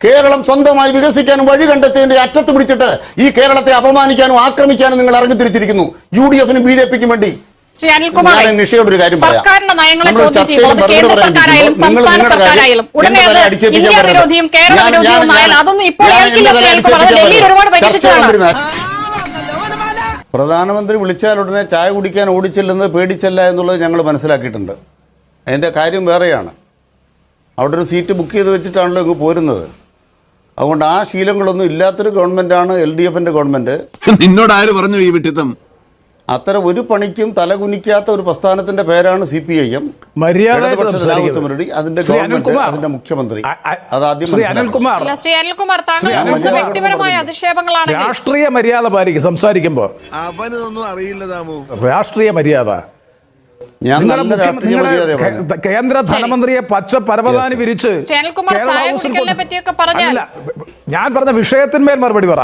കേരളം സ്വന്തമായി വികസിക്കാനും വഴി കണ്ടെത്തിയതിന്റെ അറ്റത്ത് പിടിച്ചിട്ട് ഈ കേരളത്തെ അപമാനിക്കാനും ആക്രമിക്കാനും നിങ്ങൾ ഇറങ്ങിത്തിരിച്ചിരിക്കുന്നു യു ഡി എഫിനും ബി ജെ പിക്കും വേണ്ടി. സർക്കാരിന്റെ നയങ്ങളെ ചോദ്യം ചെയ്യുമ്പോൾ കേന്ദ്ര സർക്കാരായാലും സംസ്ഥാന സർക്കാരായാലും കാര്യം ഉടനെ എന്റെ അത് ഇന്ത്യ വിരോധിയും കേരള വിരോധിയും ഞാൻ- അതൊന്നും ഇപ്പോൾ ഞാൻ ഏൽക്കില്ല. ശ്രീ അനിൽകുമാർ അത് ഡൽഹിയിൽ ഒരുപാട്. പരീക്ഷിച്ചതാണ് പ്രധാനമന്ത്രി വിളിച്ചാൽ ഉടനെ ചായ കുടിക്കാൻ ഓടിച്ചില്ലെന്ന് പേടിച്ചല്ല എന്നുള്ളത് ഞങ്ങൾ മനസ്സിലാക്കിയിട്ടുണ്ട്. അതിന്റെ കാര്യം വേറെയാണ്. അവിടെ ഒരു സീറ്റ് ബുക്ക് ചെയ്ത് വെച്ചിട്ടാണല്ലോ ഇങ്ങ് പോരുന്നത്. അതുകൊണ്ട് ആ ശീലങ്ങളൊന്നും ഇല്ലാത്തൊരു ഗവൺമെന്റാണ് എൽ ഡി എഫിന്റെ ഗവൺമെന്റ്. നിന്നോട് ആര് പറഞ്ഞു ഈ വിട്ടിത്തം? അത്തരം ഒരു പണിക്കും തലകുനിക്കാത്ത ഒരു പ്രസ്ഥാനത്തിന്റെ പേരാണ് സി പി ഐ എം. മുന്നണി അതിന്റെ ഗവൺമെന്റ് അതിന്റെ മുഖ്യമന്ത്രി. അതാദ്യം രാഷ്ട്രീയ മര്യാദ പാലിക്കും സംസാരിക്കുമ്പോ. അവനൊന്നും അറിയില്ല താമു രാഷ്ട്രീയ മര്യാദ. കേന്ദ്ര ധനമന്ത്രിയെ പച്ച പരവതാനി വിരിച്ച് ഞാൻ പറഞ്ഞ വിഷയത്തിന്മേൽ മറുപടി പറ.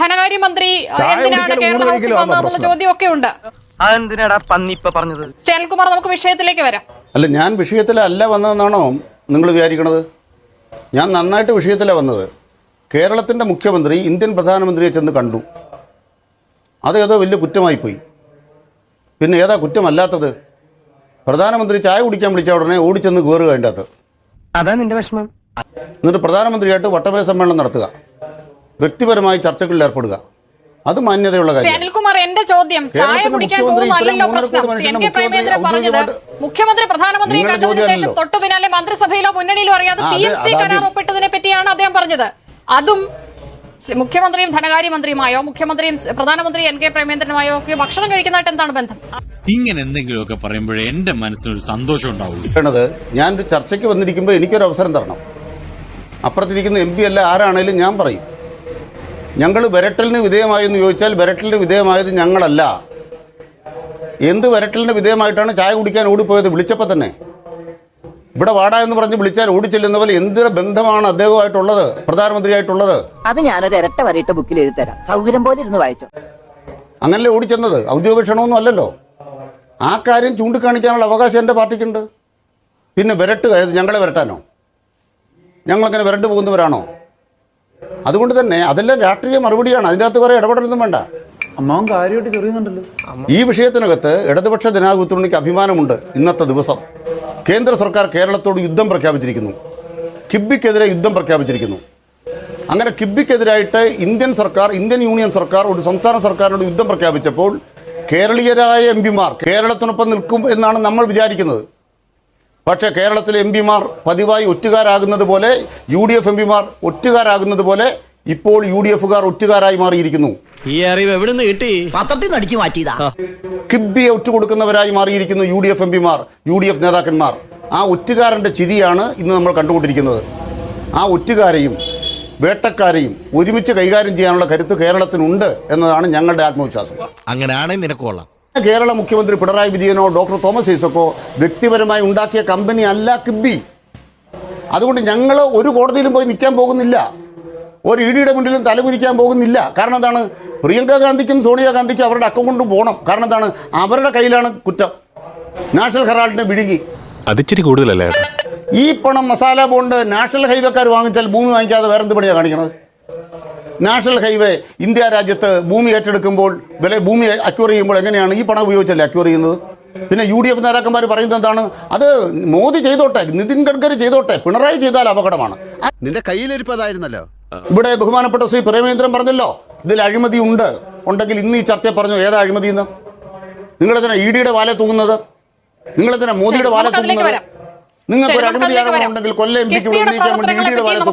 ധനകാര്യമന്ത്രി എന്തിനാണ് കേരള ഹൗസിൽ വന്നതെന്നുള്ള? ചോദ്യമൊക്കെ ഉണ്ട് അതെന്തിനാടാ പന്നിപ്പ പറഞ്ഞത്? നമുക്ക് വിഷയത്തിലേക്ക് വരാം. അല്ല ഞാൻ വിഷയത്തിലല്ല വന്നതെന്നാണോ നിങ്ങൾ വിചാരിക്കണത്? ഞാൻ നന്നായിട്ട് വിഷയത്തിലാണ് വന്നത്. കേരളത്തിന്റെ മുഖ്യമന്ത്രി ഇന്ത്യൻ പ്രധാനമന്ത്രിയെ ചെന്ന് കണ്ടു. അത് ഏതോ വലിയ കുറ്റമായിപ്പോയി. പിന്നെ ഏതാ കുറ്റമല്ലാത്തത്? പ്രധാനമന്ത്രി ചായ കുടിക്കാൻ വിളിച്ച ഉടനെ ഓടിച്ചെന്ന് കയറുക അതിന്റെ അകത്ത്. അതാ നിന്റെ വിഷമം. എന്നിട്ട് പ്രധാനമന്ത്രിയായിട്ട് വട്ടമേ സമ്മേളനം നടത്തുക. വ്യക്തിപരമായി ചർച്ചകളിൽ ഏർപ്പെടുക. അത് മാന്യതയുള്ള കാര്യം അനിൽകുമാർ എന്റെ ചോദ്യം ചായ കുടിക്കാൻ പ്രശ്നം. മൂന്നര ശ്രീ എൻ കെ പ്രേമേന്ദ്രൻ പറഞ്ഞത് മുഖ്യമന്ത്രി പ്രധാനമന്ത്രിയെ കണ്ടതിന് ശേഷം ചോദ്യമല്ലല്ലോ. തൊട്ടു പിന്നാലെ മന്ത്രിസഭയിലോ മുന്നണിയിലോ അറിയാതെ പി എം സി കരാർ. ഒപ്പിട്ടതിനെ പറ്റിയാണ് അദ്ദേഹം പറഞ്ഞത്. അതും മുഖ്യമന്ത്രിയും ധനകാര്യമന്ത്രിയുമായോ മുഖ്യമന്ത്രിയും പ്രധാനമന്ത്രി എൻ കെ പ്രേമേന്ദ്രനുമായോ ഒക്കെ ഭക്ഷണം കഴിക്കുന്നതായിട്ട് എന്താണ് ബന്ധം? ഇങ്ങനെ എന്തെങ്കിലുമൊക്കെ പറയുമ്പോഴേ എന്റെ മനസ്സിനൊരു സന്തോഷം ഉണ്ടാവുള്ളൂ. ഞാൻ ഒരു ചർച്ചയ്ക്ക് വന്നിരിക്കുമ്പോൾ എനിക്കൊരു അവസരം തരണം. അപ്പുറത്തിരിക്കുന്ന എം പി അല്ല ആരാണേലും ഞാൻ പറയും. ഞങ്ങൾ വിരട്ടലിന് വിധേയമായെന്ന് ചോദിച്ചാൽ വിരട്ടലിന് വിധേയമായത് ഞങ്ങളല്ല. എന്ത് വിരട്ടലിന് വിധേയമായിട്ടാണ് ചായ കുടിക്കാൻ ഓടിപ്പോയത്? വിളിച്ചപ്പോൾ തന്നെ. ഇവിടെ വാടാ എന്ന് പറഞ്ഞ് വിളിച്ചാൽ ഓടിച്ചെല്ലുന്ന പോലെ എന്ത് ബന്ധമാണ് അദ്ദേഹമായിട്ടുള്ളത് പ്രധാനമന്ത്രിയായിട്ടുള്ളത്? അത് ഞാനൊരു ഇരട്ട വരയിട്ട ബുക്കിൽ എഴുതി തരാം സൗകര്യം പോലെ ഇരുന്ന് വായിച്ചു. അങ്ങനല്ലേ ഓടിച്ചെന്നത്? ഔദ്യോഗിക ക്ഷണമൊന്നും അല്ലല്ലോ. ആ കാര്യം ചൂണ്ടിക്കാണിക്കാനുള്ള അവകാശം എന്റെ പാർട്ടിക്കുണ്ട്. പിന്നെ വിരട്ടുക ഞങ്ങളെ വരട്ടാനോ? ഞങ്ങളങ്ങനെ വിരണ്ടു പോകുന്നവരാണോ? അതുകൊണ്ട് തന്നെ അതെല്ലാം രാഷ്ട്രീയ മറുപടിയാണ്. അതിന്റെ അകത്ത് വേറെ ഇടപെടലൊന്നും വേണ്ട. അമ്മാവൻ കാര്യമായിട്ട് ചെറിയുന്നുണ്ടല്ലോ. ഈ വിഷയത്തിനകത്ത് ഇടതുപക്ഷ ജനാധിപത്യ അഭിമാനമുണ്ട് ഇന്നത്തെ ദിവസം. കേന്ദ്ര സർക്കാർ കേരളത്തോട് യുദ്ധം പ്രഖ്യാപിച്ചിരിക്കുന്നു. കിബിക്കെതിരെ യുദ്ധം പ്രഖ്യാപിച്ചിരിക്കുന്നു. അങ്ങനെ കിബിക്കെതിരായിട്ട് ഇന്ത്യൻ സർക്കാർ ഇന്ത്യൻ യൂണിയൻ സർക്കാർ ഒരു സംസ്ഥാന സർക്കാരിനോട് യുദ്ധം പ്രഖ്യാപിച്ചപ്പോൾ കേരളീയരായ എം പിമാർ കേരളത്തിനൊപ്പം നിൽക്കും എന്നാണ് നമ്മൾ വിചാരിക്കുന്നത്. പക്ഷേ കേരളത്തിലെ എം പിമാർ പതിവായി ഒറ്റുകാരാകുന്നത് പോലെ യു ഡി എഫ് എം പിമാർ ഒറ്റുകാരാകുന്നത് പോലെ ഇപ്പോൾ യു ഡി എഫുകാർ ഒറ്റുകാരായി മാറിയിരിക്കുന്നു. ഈ അറിവ് എവിടുന്ന് കിട്ടി? പത്രത്തിൽ നിന്ന് അടിച്ചു മാറ്റിയതാ കിബിയെ ഒറ്റുകൊടുക്കുന്നവരായി മാറിയിരിക്കുന്നു യു ഡി എഫ് എം പിമാർ യു ഡി എഫ് നേതാക്കന്മാർ. ആ ഒറ്റുകാരന്റെ ചിരിയാണ് ഇന്ന് നമ്മൾ കണ്ടുകൊണ്ടിരിക്കുന്നത്. ആ ഒറ്റുകാരെയും വേട്ടക്കാരെയും ഒരുമിച്ച് കൈകാര്യം ചെയ്യാനുള്ള കരുത്ത് കേരളത്തിനുണ്ട് എന്നതാണ് ഞങ്ങളുടെ ആത്മവിശ്വാസം. അങ്ങനെയാണെങ്കിൽ നിനക്കോളാം കേരള മുഖ്യമന്ത്രി പിണറായി വിജയനോ ഡോക്ടർ തോമസ് ഐസക്കോ വ്യക്തിപരമായി ഉണ്ടാക്കിയ കമ്പനി അല്ല കിബി അതുകൊണ്ട് ഞങ്ങൾ ഒരു കോടതിയിലും പോയി നിൽക്കാൻ പോകുന്നില്ല. ഒരു ഇ ഡിയുടെ മുന്നിലും തലകുതിക്കാൻ പോകുന്നില്ല. കാരണം എന്താണ്? പ്രിയങ്ക ഗാന്ധിക്കും സോണിയാഗാന്ധിക്കും അവരുടെ അക്കൗണ്ട് പോകണം കാരണം എന്താണ്? അവരുടെ കയ്യിലാണ് കുറ്റം. നാഷണൽ ഹെറാൾഡിനെ വിഴുങ്ങി. അതിച്ചിരി കൂടുതലല്ലേ? ഈ പണം മസാല ബോണ്ട് നാഷണൽ ഹൈവേക്കാർ വാങ്ങിച്ചാൽ ഭൂമി വാങ്ങിക്കാതെ വേറെ എന്ത് പണിയാണ് കാണിക്കണത്? നാഷണൽ ഹൈവേ ഇന്ത്യ രാജ്യത്ത് ഭൂമി ഏറ്റെടുക്കുമ്പോൾ വില ഭൂമി അക്യൂർ ചെയ്യുമ്പോൾ എങ്ങനെയാണ് ഈ പണം ഉപയോഗിച്ചല്ലേ അക്യൂർ ചെയ്യുന്നത്? പിന്നെ യു ഡി എഫ് നേതാക്കന്മാർ പറയുന്നത് എന്താണ്? അത് മോദി ചെയ്തോട്ടെ നിതിൻ ഗഡ്കരി ചെയ്തോട്ടെ പിണറായി ചെയ്താൽ അപകടമാണ്. നിന്റെ കയ്യിലിരിപ്പ് അതായിരുന്നല്ലോ. ഇവിടെ ബഹുമാനപ്പെട്ട ശ്രീ പ്രേമേന്ദ്രൻ പറഞ്ഞല്ലോ ഇതിൽ അഴിമതി ഉണ്ട്. ഉണ്ടെങ്കിൽ ഇന്ന് ഈ ചർച്ച പറഞ്ഞു ഏതാ അഴിമതി എന്ന്? നിങ്ങളെന്തിനാ ഇ ഡിയുടെ വാല തൂങ്ങുന്നത്? നിങ്ങളെന്തിനാ മോദിയുടെ വാല തൂങ്ങുന്നത്? നിങ്ങൾക്ക് ഒരു അഴിമതി അതിലേക്ക് കൊല്ല ഉണ്ടെങ്കിൽ കൊല്ലം എം പിക്ക് ഉന്നയിക്കാൻ വേണ്ടി ഇ ഡിയുടെ വാല അല്ല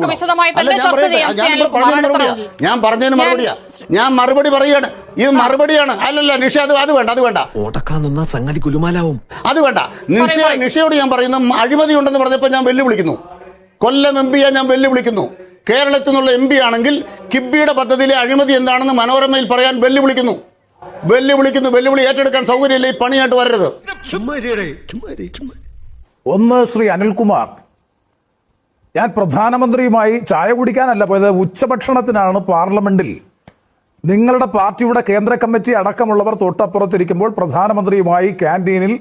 തന്നെ ഞാൻ ചർച്ച പറയട്ടെ ചെയ്യാം, ഞാൻ ശ്രീ പറഞ്ഞതിന് മറുപടിയാ. ഞാൻ പറഞ്ഞതിന് ഞാൻ- മറുപടിയാ. ഞാൻ മറുപടി പറയാണ്. ഇത് മറുപടിയാണ്. അല്ലല്ല നിഷ അത് അത് വേണ്ട അത് വേണ്ട. ഓടക്കാൻ നിന്നാ സംഗതി കുലുമാലാവും. അത് വേണ്ട. നിഷ നിഷയോട് ഞാൻ പറയുന്ന അഴിമതി ഉണ്ടെന്ന് പറഞ്ഞപ്പോൾ ഞാൻ വെല്ലുവിളിക്കുന്നു. കൊല്ലം എം പിയെ ഞാൻ വെല്ലുവിളിക്കുന്നു. കേരളത്തിൽ നിന്നുള്ള എം പി ആണെങ്കിൽ കിബിയുടെ പദ്ധതിയിലെ അഴിമതി എന്താണെന്ന് മനോരമയിൽ പറയാൻ വെല്ലുവിളിക്കുന്നു. വെല്ലുവിളിക്കുന്നു. വെല്ലുവിളി ഏറ്റെടുക്കാൻ സൗകര്യമില്ല. ഈ പണിയായിട്ട് വരരുത്. ഒന്ന് ശ്രീ അനിൽകുമാർ. ഞാൻ പ്രധാനമന്ത്രിയുമായി ചായ കുടിക്കാനല്ല പോയത്. ഉച്ചഭക്ഷണത്തിനാണ് പാർലമെന്റിൽ. നിങ്ങളുടെ പാർട്ടിയുടെ കേന്ദ്ര കമ്മിറ്റി അടക്കമുള്ളവർ തൊട്ടപ്പുറത്തിരിക്കുമ്പോൾ പ്രധാനമന്ത്രിയുമായി ക്യാന്റീനിൽ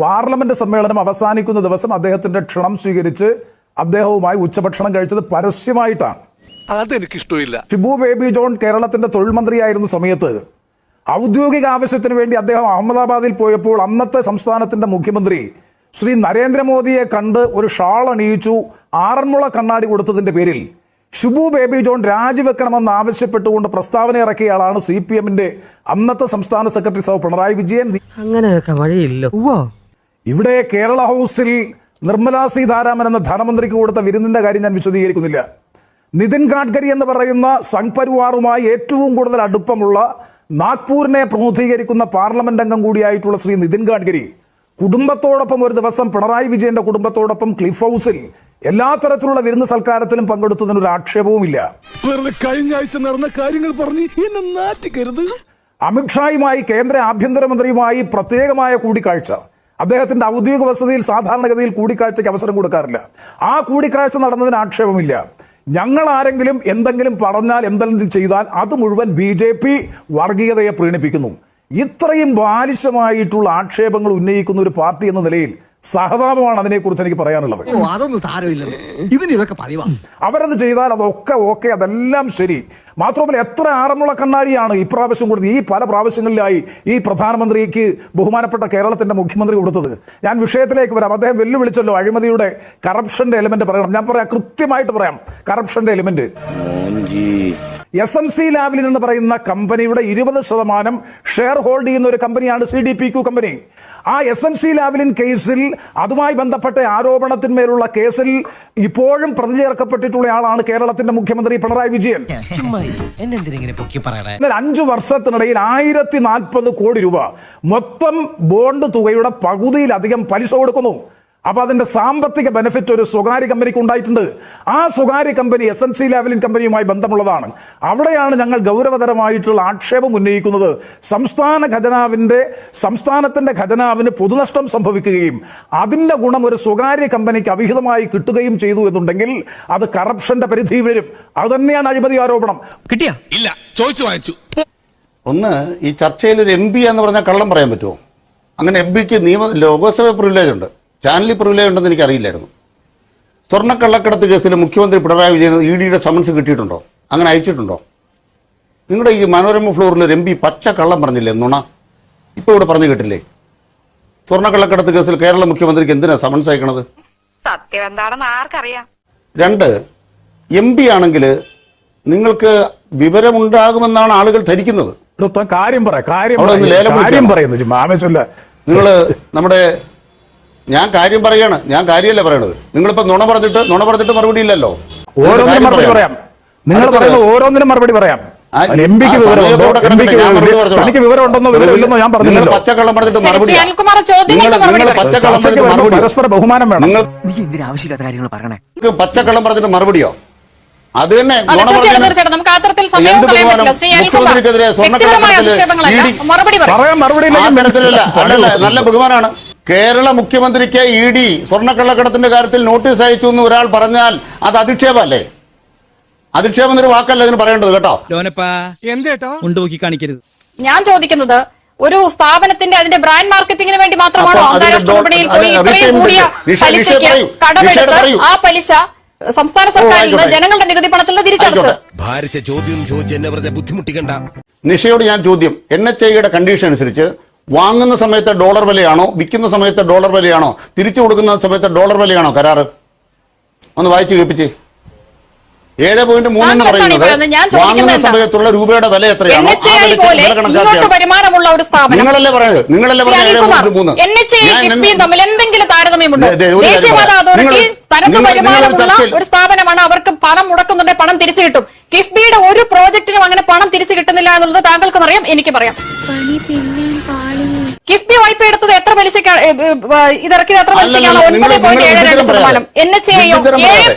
പാർലമെന്റ് സമ്മേളനം അവസാനിക്കുന്ന ദിവസം അദ്ദേഹത്തിന്റെ ക്ഷണം സ്വീകരിച്ച് അദ്ദേഹവുമായി ഉച്ചഭക്ഷണം കഴിച്ചത് പരസ്യമായിട്ടാണ്. അതെനിക്കിഷ്ടമില്ല. ഷിബു ബേബി ജോൺ കേരളത്തിന്റെ തൊഴിൽ മന്ത്രിയായിരുന്ന സമയത്ത് ഔദ്യോഗിക ആവശ്യത്തിന് വേണ്ടി അദ്ദേഹം അഹമ്മദാബാദിൽ പോയപ്പോൾ അന്നത്തെ സംസ്ഥാനത്തിന്റെ മുഖ്യമന്ത്രി ശ്രീ നരേന്ദ്രമോദിയെ കണ്ട് ഒരു ഷാൾ അണിയിച്ചു ആറന്മുള കണ്ണാടി കൊടുത്തതിന്റെ പേരിൽ ഷിബു ബേബി ജോൺ രാജിവെക്കണമെന്ന് ആവശ്യപ്പെട്ടുകൊണ്ട് പ്രസ്താവന ഇറക്കിയ ആളാണ് സി പി എമ്മിന്റെ അന്നത്തെ സംസ്ഥാന സെക്രട്ടറി സഹ പിണറായി വിജയൻ. അങ്ങനെയൊക്കെ വഴിയില്ല. ഇവിടെ കേരള ഹൗസിൽ നിർമ്മലാ സീതാരാമൻ എന്ന ധനമന്ത്രിക്ക് കൊടുത്ത വിരുന്നിന്റെ കാര്യം ഞാൻ വിശദീകരിക്കുന്നില്ല. നിതിൻ ഗാഡ്കരി എന്ന് പറയുന്ന സംഘ്പരിവാറുമായി ഏറ്റവും കൂടുതൽ അടുപ്പമുള്ള നാഗ്പൂരിനെ പ്രതിനിധീകരിക്കുന്ന പാർലമെന്റ് അംഗം കൂടിയായിട്ടുള്ള ശ്രീ നിതിൻ ഗാഡ്കരി കുടുംബത്തോടൊപ്പം ഒരു ദിവസം പിണറായി വിജയന്റെ കുടുംബത്തോടൊപ്പം ക്ലിഫ് ഹൗസിൽ എല്ലാ തരത്തിലുള്ള വിരുന്ന് സൽക്കാരത്തിലും പങ്കെടുത്തതിന് ഒരു ആക്ഷേപവുമില്ല. വെറുതെ കഴിഞ്ഞ ആഴ്ച നടന്ന കാര്യങ്ങൾ പറഞ്ഞ് അമിത്ഷായുമായി കേന്ദ്ര ആഭ്യന്തരമന്ത്രിയുമായി പ്രത്യേകമായ കൂടിക്കാഴ്ച. അദ്ദേഹത്തിന്റെ ഔദ്യോഗിക വസതിയിൽ സാധാരണഗതിയിൽ കൂടിക്കാഴ്ചയ്ക്ക് അവസരം കൊടുക്കാറില്ല. ആ കൂടിക്കാഴ്ച നടന്നതിന് ആക്ഷേപമില്ല. ഞങ്ങൾ ആരെങ്കിലും എന്തെങ്കിലും പറഞ്ഞാൽ എന്തെങ്കിലും ചെയ്താൽ അത് മുഴുവൻ ബി ജെ പി വർഗീയതയെ പ്രീണിപ്പിക്കുന്നു. ഇത്രയും ബാലിശമായിട്ടുള്ള ആക്ഷേപങ്ങൾ ഉന്നയിക്കുന്ന ഒരു പാർട്ടി എന്ന നിലയിൽ സഹതാപമാണ് അതിനെക്കുറിച്ച് എനിക്ക് പറയാനുള്ളത്. അതൊന്നും സാരമില്ല ഇവന് ഇതൊക്കെ അവരത് ചെയ്താൽ അതൊക്കെ ഓക്കെ അതെല്ലാം ശരി. മാത്രമല്ല എത്ര ആറന്മുള കണ്ണാടിയാണ് ഇപ്രാവശ്യം കൊടുത്തത് ഈ പല പ്രാവശ്യങ്ങളിലായി ഈ പ്രധാനമന്ത്രിക്ക് ബഹുമാനപ്പെട്ട കേരളത്തിന്റെ മുഖ്യമന്ത്രി കൊടുത്തത്. ഞാൻ വിഷയത്തിലേക്ക് വരാം. അദ്ദേഹം വെല്ലുവിളിച്ചല്ലോ അഴിമതിയുടെ കറപ്ഷന്റെ എലമെന്റ് പറയണം. ഞാൻ പറയാം കൃത്യമായിട്ട് പറയാം. കറപ്ഷന്റെ element S M C Lavalin എന്ന് പറയുന്ന കമ്പനിയുടെ ഇരുപത് ശതമാനം ഷെയർ ഹോൾഡ് ചെയ്യുന്ന ഒരു കമ്പനിയാണ് C D P Q company. ആ എസ് എം സി ലാവലിൻ കേസിൽ അതുമായി ബന്ധപ്പെട്ട ആരോപണത്തിന്മേലുള്ള കേസിൽ ഇപ്പോഴും പ്രതി ചേർക്കപ്പെട്ടിട്ടുള്ള ആളാണ് കേരളത്തിന്റെ മുഖ്യമന്ത്രി പിണറായി വിജയൻ. എന്നാൽ അഞ്ചു വർഷത്തിനിടയിൽ ആയിരത്തി നാൽപ്പത് കോടി രൂപ മൊത്തം ബോണ്ട് തുകയുടെ പകുതിയിലധികം പലിശ കൊടുക്കുന്നു. അപ്പൊ അതിന്റെ സാമ്പത്തിക ബെനിഫിറ്റ് ഒരു സ്വകാര്യ കമ്പനിക്ക് ഉണ്ടായിട്ടുണ്ട്. ആ സ്വകാര്യ company S N C Lavalin കമ്പനിയുമായി ബന്ധമുള്ളതാണ്. അവിടെയാണ് ഞങ്ങൾ ഗൗരവതരമായിട്ടുള്ള ആക്ഷേപം ഉന്നയിക്കുന്നത്. സംസ്ഥാന ഖജനാവിന്റെ സംസ്ഥാനത്തിന്റെ ഖജനാവിന് പൊതുനഷ്ടം സംഭവിക്കുകയും അതിന്റെ ഗുണം ഒരു സ്വകാര്യ കമ്പനിക്ക് അവിഹിതമായി കിട്ടുകയും ചെയ്തു എന്നുണ്ടെങ്കിൽ അത് കറപ്ഷന്റെ പരിധി വരും. അത് തന്നെയാണ് അഴിമതി ആരോപണം. കിട്ടിയ? ഇല്ല ചോദിച്ചു വാങ്ങിച്ചു. ഒന്ന് ഈ ചർച്ചയിൽ ഒരു എം പി എന്ന് പറഞ്ഞാൽ കള്ളം പറയാൻ പറ്റുമോ? അങ്ങനെ എം പിക്ക് നിയമ ലോകസഭ പ്രിവിലേജ് ഉണ്ട്. ചാനലിൽ പ്രിവിലേജ് ഉണ്ടെന്ന് എനിക്ക് അറിയില്ലായിരുന്നു സ്വർണക്കള്ളക്കടത്ത് കേസിൽ മുഖ്യമന്ത്രി പിണറായി വിജയൻ ഇ ഡിയുടെ സമൻസ് കിട്ടിയിട്ടുണ്ടോ? അങ്ങനെ അയച്ചിട്ടുണ്ടോ? നിങ്ങളുടെ ഈ മനോരമ ഫ്ലോറിൽ ഒരു എം പി പച്ച കള്ളം പറഞ്ഞില്ലേ നുണ? ഇപ്പോൾ ഇവിടെ പറഞ്ഞു കേട്ടില്ലേ? സ്വർണക്കള്ളക്കടത്ത് കേസിൽ കേരള മുഖ്യമന്ത്രിക്ക് എന്തിനാ സമൻസ് അയക്കണത്? സത്യം എന്താണെന്ന് ആർക്കറിയാം. രണ്ട് എം പി ആണെങ്കിൽ നിങ്ങൾക്ക് വിവരമുണ്ടാകുമെന്നാണ് ആളുകൾ ധരിക്കുന്നത്. കാര്യം പറയാം കാര്യം പറയുന്നു നിങ്ങൾ നമ്മുടെ ഞാൻ കാര്യം പറയാണ്. ഞാൻ കാര്യമല്ല പറയണത്. നിങ്ങളിപ്പോ നുണ പറഞ്ഞിട്ട് നുണ പറഞ്ഞിട്ട് മറുപടി ഇല്ലല്ലോ. ഓരോന്നിനും മറുപടി പറയാം. നിങ്ങൾ പറയുന്ന ഓരോന്നിനും മറുപടി പറയാം. ഞാൻ മറുപടി തനിക്ക് വിവരമുണ്ടെന്നോ വിവരമില്ലെന്നോ ഞാൻ പറഞ്ഞില്ലല്ലോ. പച്ചക്കള്ളം പറഞ്ഞിട്ട് മറുപടി പരസ്പര ബഹുമാനം വേണം. നിങ്ങൾ നീ എന്തിനാ ആവശ്യമില്ലാത്ത കാര്യങ്ങൾ പറയണേ? നിങ്ങൾക്ക് പച്ചക്കള്ളം പറഞ്ഞിട്ട് മറുപടിയോ? അത് തന്നെ മുഖ്യമന്ത്രിക്കെതിരെ പറയുള്ളൂ. നല്ല ബഹുമാനാണ് കേരള മുഖ്യമന്ത്രിക്ക് ഇ ഡി സ്വർണക്കള്ളക്കടത്തിന്റെ കാര്യത്തിൽ നോട്ടീസ് അയച്ചു എന്ന് ഒരാൾ പറഞ്ഞാൽ അത് അധിക്ഷേപല്ലേ അധിക്ഷേപം എന്നൊരു വാക്കല്ല ഇതിന് പറയേണ്ടത് കേട്ടോ. കാണിക്കരുത്. ഞാൻ ചോദിക്കുന്നത് ഒരു സ്ഥാപനത്തിന്റെ അതിന്റെ ബ്രാൻഡ് മാർക്കറ്റിംഗിന് വേണ്ടി മാത്രമാണോ അന്താരാഷ്ട്ര വിപണിയിൽ പോയി ഇത്രയും കൂടിയ പലിശയ്ക്ക് കടമെടുത്ത് ആ പലിശ സംസ്ഥാന സർക്കാരിൽ നിന്ന് ജനങ്ങളുടെ നികുതി പണത്തിൽ നിന്ന് ഭാരിച്ച ചോദ്യം ചോദിച്ച് എന്നെ വെറുതെ ബുദ്ധിമുട്ടിക്കണ്ട. നിഷയോട് ഞാൻ ചോദ്യം. എൻ എച്ച് ഐയുടെ കണ്ടീഷൻ അനുസരിച്ച് വാങ്ങുന്ന സമയത്ത് ഡോളർ വിലയാണോ വിൽക്കുന്ന സമയത്ത് ഡോളർ വിലയാണോ തിരിച്ചു കൊടുക്കുന്ന സമയത്ത് ഡോളർ വിലയാണോ കരാറ്? ഒന്ന് വായിച്ചു കേൾപ്പിച്ച്. ഏഴ് പോയിന്റ് മൂന്നെന്ന് ഈ പറയുന്നത്. വാങ്ങുന്ന സമയത്തുള്ള രൂപയുടെ വില എത്രയാണോ? വരുമാനമുള്ള ഒരു സ്ഥാപനം. നിങ്ങളല്ലേ പറയുന്നത്? നിങ്ങളല്ലേ പറയുന്നത് പറഞ്ഞത് ഏഴ് പോയിന്റ് മൂന്ന്? തമ്മിൽ എന്തെങ്കിലും താരതമ്യമുണ്ടോ? ഒരു കാര്യം ദേശീയപാത അതോറിറ്റി നിങ്ങൾ- വരുമാനമുള്ള ഒരു സ്ഥാപനമാണ്. അവർക്ക് പണം മുടക്കുന്നുണ്ടെങ്കിൽ പണം തിരിച്ചു കിട്ടും. കിഫ്ബിയുടെ ഒരു പ്രോജക്റ്റിനും അങ്ങനെ പണം തിരിച്ചു കിട്ടുന്നില്ല എന്നുള്ളത് താങ്കൾക്കും അറിയാം എനിക്ക് പറയാം കിഫ്ബി വായ്പ എടുത്തത് എത്ര പലിശക്കാണ് ഇതിറക്കിയത് എത്ര പലിശക്കാണ്? ഒൻപത് പോയിന്റ് ഏഴ് രണ്ട് ശതമാനം. എൻ എച്ച് ഏഴ്.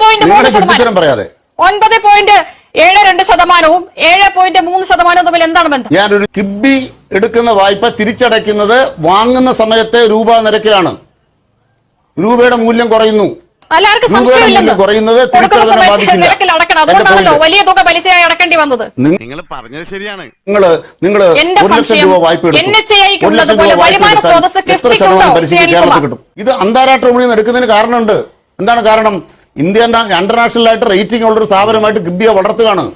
പോയിന്റ് മൂന്ന് ശതമാനം. ഒൻപത് പോയിന്റ് ഏഴ് രണ്ട് ശതമാനവും ഏഴ് പോയിന്റ് മൂന്ന് ശതമാനവും തമ്മിൽ എന്താണ് ബന്ധം? ഞാനൊരു കിബി എടുക്കുന്ന വായ്പ തിരിച്ചടയ്ക്കുന്നത് വാങ്ങുന്ന സമയത്തെ രൂപ നിരക്കിലാണ്. രൂപയുടെ മൂല്യം കുറയുന്നു. വലിയ തുക പലിശയായി അടക്കേണ്ടി വന്നത്. നിങ്ങൾ പറഞ്ഞത് ശരിയാണ്. നിങ്ങൾ നിങ്ങൾ എന്റെ സംശയം വരുമാന ഇത് അന്താരാഷ്ട്ര വിപണിയിൽ നിന്ന് എടുക്കുന്നതിന് കാരണമുണ്ട്. എന്താണ് കാരണം? ഇന്ത്യ ഇന്റർനാഷണൽ ആയിട്ട് റേറ്റിംഗ് ഉള്ള ഒരു സ്ഥാപനമായിട്ട് ഗിബിയ വളർത്തുകയാണ്.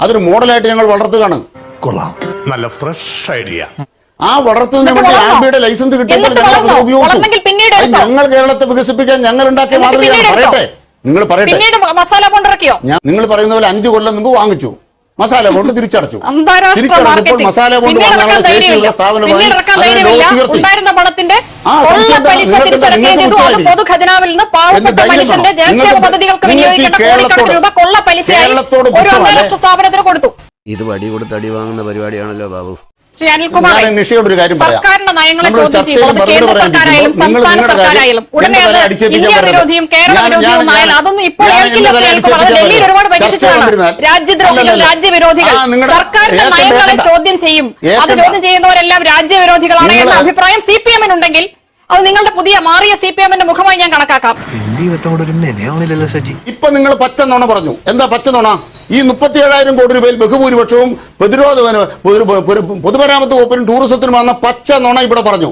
അതൊരു മോഡലായിട്ട് ഞങ്ങൾ വളർത്തുകയാണ്. കൊള്ളാം. നല്ല ഫ്രഷ് ഐഡിയ ആ വളർത്തുന്നതിന് വേണ്ടി ആംബിയുടെ ലൈസൻസ് കിട്ടിയപ്പോൾ ഞങ്ങൾ ഉപയോഗിച്ചു. ഞങ്ങൾ കേരളത്തെ വികസിപ്പിക്കാൻ ഞങ്ങൾ ഉണ്ടാക്കിയ മാതൃകയാണ്. പറയട്ടെ. നിങ്ങൾ പറയട്ടെ. പിന്നീട് മസാല കൊണ്ടിറക്കിയോ നിങ്ങൾ പറയുന്ന പോലെ അഞ്ചു കൊല്ലം മുമ്പ് വാങ്ങിച്ചു. മസാല കൊണ്ട് തിരിച്ചടച്ചു. തിരിച്ചടച്ചപ്പോൾ മസാല കൊണ്ട് വാങ്ങാനുള്ള ശേഷിയുള്ള സ്ഥാപനമായി കേരളത്തോട് രൂപ കൊള്ള പലിശയായി ഒരു പുച്ഛമല്ലേ? അന്താരാഷ്ട്ര സ്ഥാപനത്തിന് ഇത് വടി കൊടുത്ത് അടി വാങ്ങുന്ന പരിപാടിയാണല്ലോ ബാബു. ശ്രീ അനിൽകുമാർ കാര്യം പറയാം. സർക്കാരിന്റെ നയങ്ങളെ ചോദ്യം ചർച്ചയിൽ ചെയ്യുമ്പോൾ കേന്ദ്ര സർക്കാരായാലും സംസ്ഥാന സർക്കാരായാലും ഉടനെ എന്റെ അത് തലയിൽ ഇന്ത്യ വിരോധിയും കേരള ഞാൻ- വിരോധിയും ആയാൽ അതൊന്നും ഇപ്പോൾ ഞാൻ ഏൽക്കില്ല ശ്രീ അനിൽകുമാർ അത് ഡൽഹിയിൽ ഒരുപാട് വരരുത്. പരീക്ഷിച്ചതാണ് രാജ്യദ്രോഹികൾ രാജ്യവിരോധികൾ. സർക്കാരിന്റെ നയങ്ങളെ ചോദ്യം ചെയ്യും. അത് ചോദ്യം ചെയ്യുന്നവരെല്ലാം രാജ്യവിരോധികളാണ് എന്ന അഭിപ്രായം സി പി എമ്മിനുണ്ടെങ്കിൽ അത് നിങ്ങളുടെ പുതിയ മാറിയ സി പി എമ്മിന്റെ മുഖമായി ഞാൻ കണക്കാക്കാം. ഇപ്പൊ നിങ്ങൾ പച്ച നുണ പറഞ്ഞു. എന്താ പച്ച നുണ ഈ മുപ്പത്തി ഏഴായിരം കോടി രൂപയിൽ ബഹുഭൂരിപക്ഷവും പ്രതിരോധ പൊതുമരാമത്ത് വകുപ്പിനും ടൂറിസത്തിനും വന്ന പച്ച നുണ ഇവിടെ പറഞ്ഞു.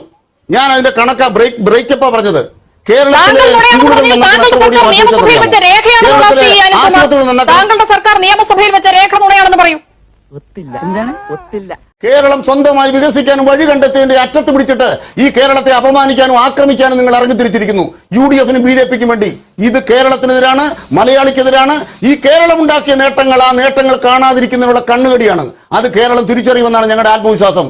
ഞാൻ അതിന്റെ കണക്ക ബ്രേക്ക് ബ്രേക്കപ്പാ പറഞ്ഞത്. താങ്കളുടെ സർക്കാർ നിയമസഭയിൽ വെച്ച രേഖ നുണയാണെന്ന് പറയൂ. ഒത്തില്ല. എന്താണ്? ഒത്തില്ല. കേരളം സ്വന്തമായി വികസിക്കാനും വഴി കണ്ടെത്തിയതിന്റെ അറ്റത്ത് പിടിച്ചിട്ട് ഈ കേരളത്തെ അപമാനിക്കാനും ആക്രമിക്കാനും നിങ്ങൾ ഇറങ്ങിത്തിരിച്ചിരിക്കുന്നു യു ഡി എഫിനും ബി ജെ പിക്കും വേണ്ടി. ഇത് കേരളത്തിനെതിരാണ് മലയാളിക്കെതിരാണ്. ഈ കേരളം ഉണ്ടാക്കിയ നേട്ടങ്ങൾ ആ നേട്ടങ്ങൾ കാണാതിരിക്കുന്നതിനുള്ള കണ്ണുകടിയാണ്. അത് കേരളം തിരിച്ചറിയുമെന്നാണ് ഞങ്ങളുടെ ആത്മവിശ്വാസം.